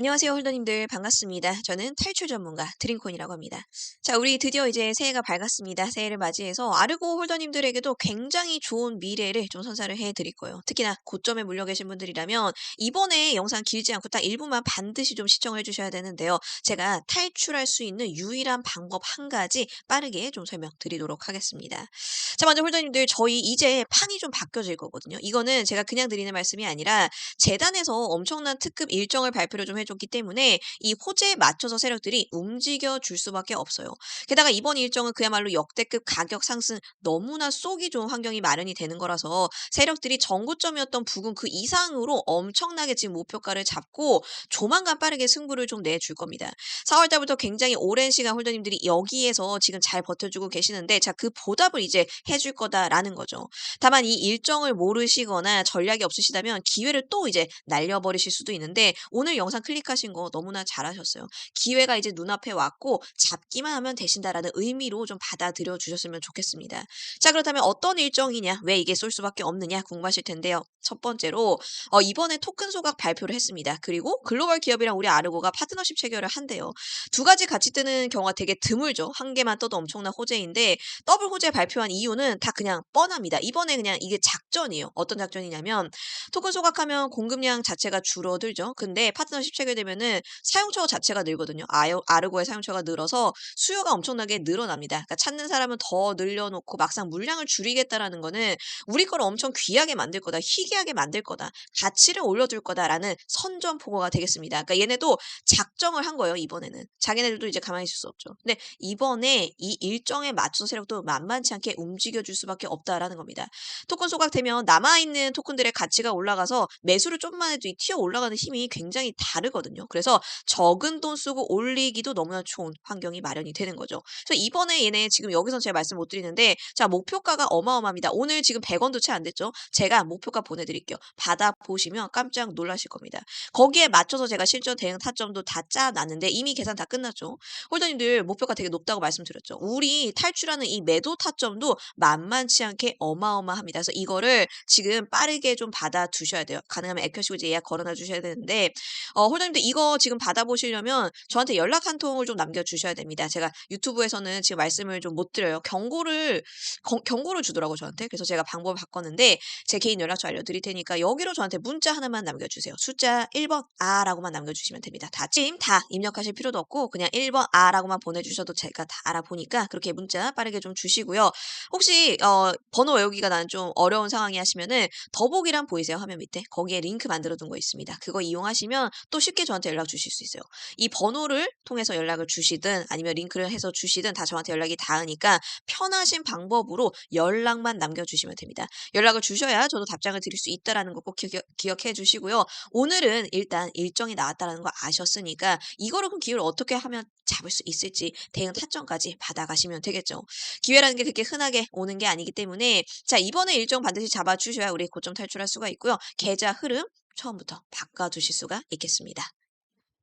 안녕하세요 홀더님들 반갑습니다. 저는 탈출 전문가 드림콘이라고 합니다. 자 우리 드디어 이제 새해가 밝았습니다. 새해를 맞이해서 아르고 홀더님들에게도 굉장히 좋은 미래를 좀 선사를 해드릴 거예요. 특히나 고점에 물려 계신 분들이라면 이번에 영상 길지 않고 딱 1분만 반드시 좀 시청해 주셔야 되는데요. 제가 탈출할 수 있는 유일한 방법 한 가지 빠르게 좀 설명드리도록 하겠습니다. 자 먼저 홀더님들 저희 이제 판이 좀 바뀌어질 거거든요. 이거는 제가 그냥 드리는 말씀이 아니라 재단에서 엄청난 특급 일정을 발표를 좀 해 줬기 때문에 이 호재에 맞춰서 세력들이 움직여 줄 수밖에 없어요. 게다가 이번 일정은 그야말로 역대급 가격 상승 너무나 쏘기 좋은 환경이 마련이 되는 거라서 세력들이 정고점이었던 부근 그 이상으로 엄청나게 지금 목표가를 잡고 조만간 빠르게 승부를 좀 내줄 겁니다. 4월 달부터 굉장히 오랜 시간 홀더님들이 여기에서 지금 잘 버텨주고 계시는데 자 그 보답을 이제 해줄 거다라는 거죠. 다만 이 일정을 모르시거나 전략이 없으시다면 기회를 또 이제 날려버리실 수도 있는데 오늘 영상 클릭하신 거 너무나 잘하셨어요. 기회가 이제 눈앞에 왔고 잡기만 하면 되신다라는 의미로 좀 받아들여 주셨으면 좋겠습니다. 자 그렇다면 어떤 일정이냐 왜 이게 쏠 수밖에 없느냐 궁금하실 텐데요. 첫 번째로 어, 이번에 토큰 소각 발표를 했습니다. 그리고 글로벌 기업이랑 우리 아르고가 파트너십 체결을 한대요. 두 가지 같이 뜨는 경우가 되게 드물죠. 한 개만 떠도 엄청난 호재인데 더블 호재 발표한 이유는 다 그냥 뻔합니다. 이번에 그냥 이게 작전이에요. 어떤 작전이냐면 토큰 소각하면 공급량 자체가 줄어들죠. 근데 파트너십 체결되면은 사용처 자체가 늘거든요. 아르고의 사용처가 늘어서 수요가 엄청나게 늘어납니다. 그러니까 찾는 사람은 더 늘려놓고 막상 물량을 줄이겠다라는 거는 우리 거를 엄청 귀하게 만들 거다, 희귀하게 만들 거다, 가치를 올려둘 거다라는 선전 포고가 되겠습니다. 그러니까 얘네도 작정을 한 거예요, 이번에는. 자기네들도 이제 가만히 있을 수 없죠. 근데 이번에 이 일정에 맞춰서 세력도 만만치 않게 움직여줄 수밖에 없다라는 겁니다. 토큰 소각되면 남아있는 토큰들의 가치가 올라가서 매수를 좀만 해도 이 튀어 올라가는 힘이 굉장히 다르 거든요. 그래서 적은 돈 쓰고 올리기도 너무나 좋은 환경이 마련이 되는 거죠. 그래서 이번에 얘네 지금 여기서 제가 말씀 못 드리는데 자 목표가가 어마어마합니다. 오늘 지금 100원도 채 안 됐죠. 제가 목표가 보내드릴게요. 받아 보시면 깜짝 놀라실 겁니다. 거기에 맞춰서 제가 실전 대응 타점도 다 짜놨는데 이미 계산 다 끝났죠. 홀더님들 목표가 되게 높다고 말씀드렸죠. 우리 탈출하는 이 매도 타점도 만만치 않게 어마어마합니다. 그래서 이거를 지금 빠르게 좀 받아 두셔야 돼요. 가능하면 애켜시고 이제 예약 걸어놔 주셔야 되는데 어, 홀 더님들 이거 지금 받아보시려면 저한테 연락 한 통을 좀 남겨주셔야 됩니다. 제가 유튜브에서는 지금 말씀을 좀 못 드려요. 경고를 거- 경고를 주더라고 저한테. 그래서 제가 방법을 바꿨는데 제 개인 연락처 알려드릴 테니까 여기로 저한테 문자 하나만 남겨주세요. 숫자 1번 아라고만 남겨주시면 됩니다. 다 지금 다 입력하실 필요도 없고 그냥 1번 아라고만 보내주셔도 제가 다 알아보니까 그렇게 문자 빠르게 좀 주시고요. 혹시 어, 번호 외우기가 나는 좀 어려운 상황이 하시면은 더보기란 보이세요 화면 밑에 거기에 링크 만들어 둔 거 있습니다. 그거 이용하시면 또 저한테 연락 주실 수 있어요. 이 번호를 통해서 연락을 주시든 아니면 링크를 해서 주시든 다 저한테 연락이 닿으니까 편하신 방법으로 연락만 남겨주시면 됩니다. 연락을 주셔야 저도 답장을 드릴 수 있다라는 거 꼭 기억해 주시고요. 오늘은 일단 일정이 나왔다는 거 아셨으니까 이거를 그럼 기회를 어떻게 하면 잡을 수 있을지 대응 타점까지 받아가시면 되겠죠. 기회라는 게 그렇게 흔하게 오는 게 아니기 때문에 자 이번에 일정 반드시 잡아주셔야 우리 고점 탈출할 수가 있고요. 계좌 흐름 처음부터 바꿔주실 수가 있겠습니다.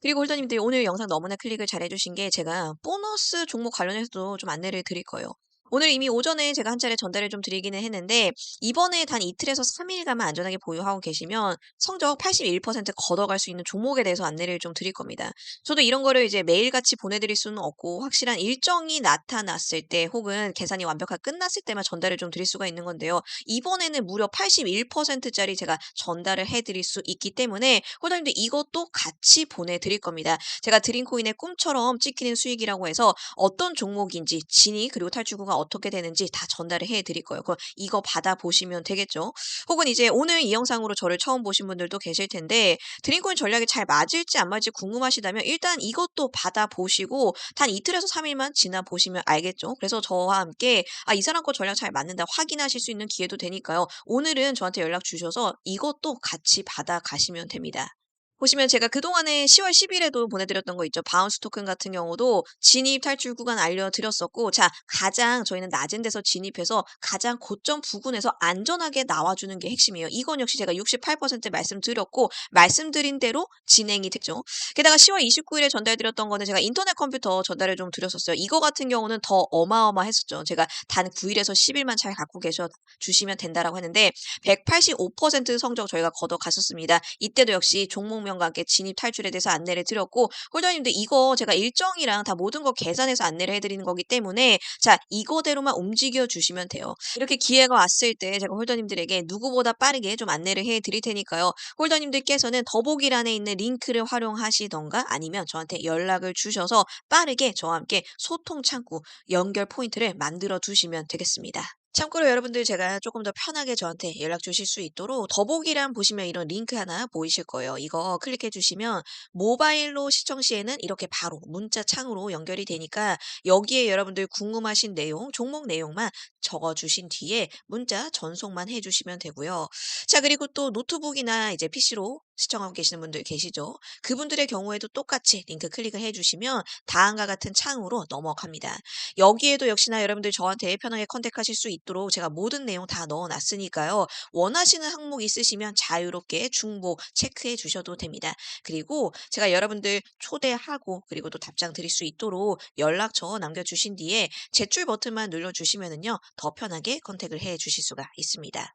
그리고 홀더님들 오늘 영상 너무나 클릭을 잘 해주신 게 제가 보너스 종목 관련해서도 좀 안내를 드릴 거예요. 오늘 이미 오전에 제가 한 차례 전달을 좀 드리기는 했는데 이번에 단 이틀에서 3일간만 안전하게 보유하고 계시면 성적 81% 걷어갈 수 있는 종목에 대해서 안내를 좀 드릴 겁니다. 저도 이런 거를 이제 매일같이 보내드릴 수는 없고 확실한 일정이 나타났을 때 혹은 계산이 완벽하게 끝났을 때만 전달을 좀 드릴 수가 있는 건데요. 이번에는 무려 81%짜리 제가 전달을 해드릴 수 있기 때문에 홀더님들 이것도 같이 보내드릴 겁니다. 제가 드림코인의 꿈처럼 찍히는 수익이라고 해서 어떤 종목인지 진위 그리고 탈출구가 어떻게 되는지 다 전달을 해 드릴 거예요. 그 이거 받아 보시면 되겠죠. 혹은 이제 오늘 이 영상으로 저를 처음 보신 분들도 계실 텐데 드림코인 전략이 잘 맞을지 안 맞을지 궁금하시다면 일단 이것도 받아 보시고 단 이틀에서 3일만 지나 보시면 알겠죠. 그래서 저와 함께 아, 이 사람 거 전략 잘 맞는다 확인하실 수 있는 기회도 되니까요. 오늘은 저한테 연락 주셔서 이것도 같이 받아 가시면 됩니다. 보시면 제가 그동안에 10월 10일에도 보내드렸던 거 있죠. 바운스 토큰 같은 경우도 진입 탈출 구간 알려드렸었고 자 가장 저희는 낮은 데서 진입해서 가장 고점 부근에서 안전하게 나와주는 게 핵심이에요. 이건 역시 제가 68% 말씀드렸고 말씀드린 대로 진행이 됐죠. 게다가 10월 29일에 전달드렸던 거는 제가 인터넷 컴퓨터 전달을 좀 드렸었어요. 이거 같은 경우는 더 어마어마했었죠. 제가 단 9일에서 10일만 잘 갖고 계셔 주시면 된다라고 했는데 185% 성적 저희가 걷어 갔었습니다. 이때도 역시 종목명 장면과 함께 진입 탈출에 대해서 안내를 드렸고 홀더님들 이거 제가 일정이랑 다 모든 거 계산해서 안내를 해 드리는 거기 때문에 자 이거대로만 움직여 주시면 돼요. 이렇게 기회가 왔을 때 제가 홀더님들에게 누구보다 빠르게 좀 안내를 해 드릴 테니까요. 홀더님들께서는 더보기란에 있는 링크를 활용하시든가 아니면 저한테 연락을 주셔서 빠르게 저와 함께 소통 창구 연결 포인트를 만들어 두시면 되겠습니다. 참고로 여러분들 제가 조금 더 편하게 저한테 연락 주실 수 있도록 더보기란 보시면 이런 링크 하나 보이실 거예요. 이거 클릭해 주시면 모바일로 시청 시에는 이렇게 바로 문자 창으로 연결이 되니까 여기에 여러분들 궁금하신 내용, 종목 내용만 적어 주신 뒤에 문자 전송만 해 주시면 되고요. 자, 그리고 또 노트북이나 이제 PC로 시청하고 계시는 분들 계시죠? 그분들의 경우에도 똑같이 링크 클릭을 해 주시면 다음과 같은 창으로 넘어갑니다. 여기에도 역시나 여러분들 저한테 편하게 컨택하실 수 있 도록 제가 모든 내용 다 넣어 놨으니까요. 원하시는 항목 있으시면 자유롭게 중복 체크해 주셔도 됩니다. 그리고 제가 여러분들 초대하고 그리고 또 답장 드릴 수 있도록 연락처 남겨 주신 뒤에 제출 버튼만 눌러 주시면은요. 더 편하게 컨택을 해 주실 수가 있습니다.